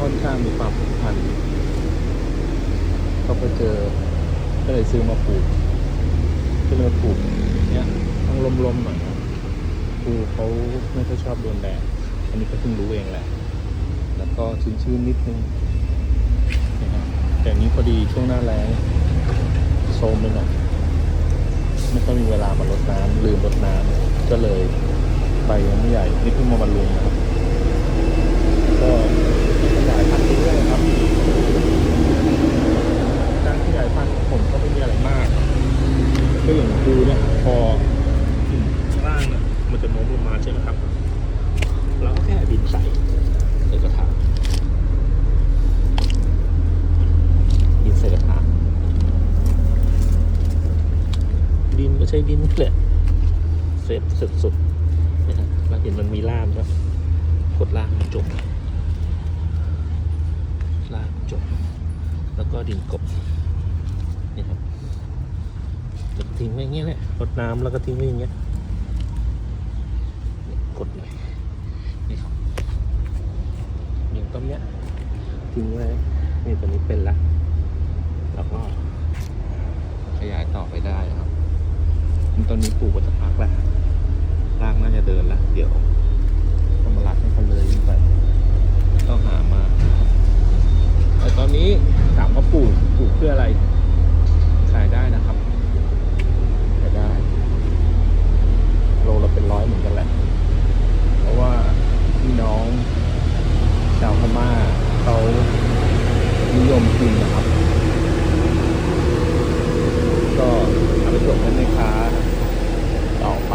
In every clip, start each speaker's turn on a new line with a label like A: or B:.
A: ค่อนข้างมีความผูกพันเขาไปเจอ ก็เลยซื้อมาปลูกก็เลยมาปลูกเนี่ยต้องลมๆหน่อยครูเขาไม่ค่อยชอบโดนแดดอันนี้ก็เพิ่งรู้เองแหละ แล้วก็ชื้นๆนิดนึงนะครับแต่นี้พอดีช่วงหน้าแล้งโซมไปหน่อยไม่ค่อยมีเวลามารดน้ำลืมรดน้ำก็เลยใบยังไม่ใหญ่ นี่เพิ่งมาบรรลุงนะครับก็ขยายพันธุ์ไปเรื่อยครับการขยายพันธุ์ของผมก็ไม่มีอะไรมาก ก็อย่างดูเนี่ยพอกิ่งล่างเนี่ยมันจะโน้มลงมาใช่ไหมครับเราก็แค่ดินใส่ใส่กระถางดินใส่กระถางดินก็ใช้ดินนี่แหละเซฟสุดๆนะครับเราเห็นมันมีล่ามครับกดล่ามจบล่ามจบ แล้วก็ดินกบ ทิ้งไว้อย่างเงี้ยแหละกดน้ำแล้วก็ทิ้งไว้อย่างเงี้ยกดหน่อยนี่ครับอย่างต้นเนี้ยทิ้งไว้นี่ตัวนี้เป็นละแล้วก็ขยายต่อไปได้ครับต้นนี้ปลูกไว้สักพักแล้วรากน่าจะเดินละเดี๋ยวต้องมารัดให้เขาเลยขึ้นไป ต้องหามา แต่ตอนนี้ถามว่าปลูกปลูกเพื่ออะไร ขายได้นะครับขายได้ โลละเป็นร้อยเหมือนกันแหละ เพราะว่าพี่น้องชาวพม่าเขา นิยมกินนะครับ ก็เอาไปส่งให้แม่ค้าต่อไป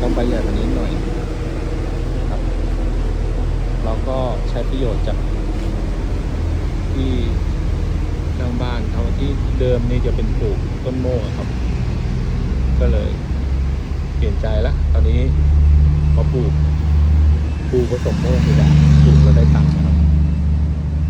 A: ต้องไปใหญ่กว่านี้หน่อยนะครับเราก็ใช้ประโยชน์จากที่ข้างบ้านเขาที่เดิมนี่จะเป็นปลูกต้นโมกอะครับ ก็เลยเปลี่ยนใจละตอนนี้มาปลูกปลูกผสมโมกดีกว่าปลูกแล้วได้ตังค์นะครับ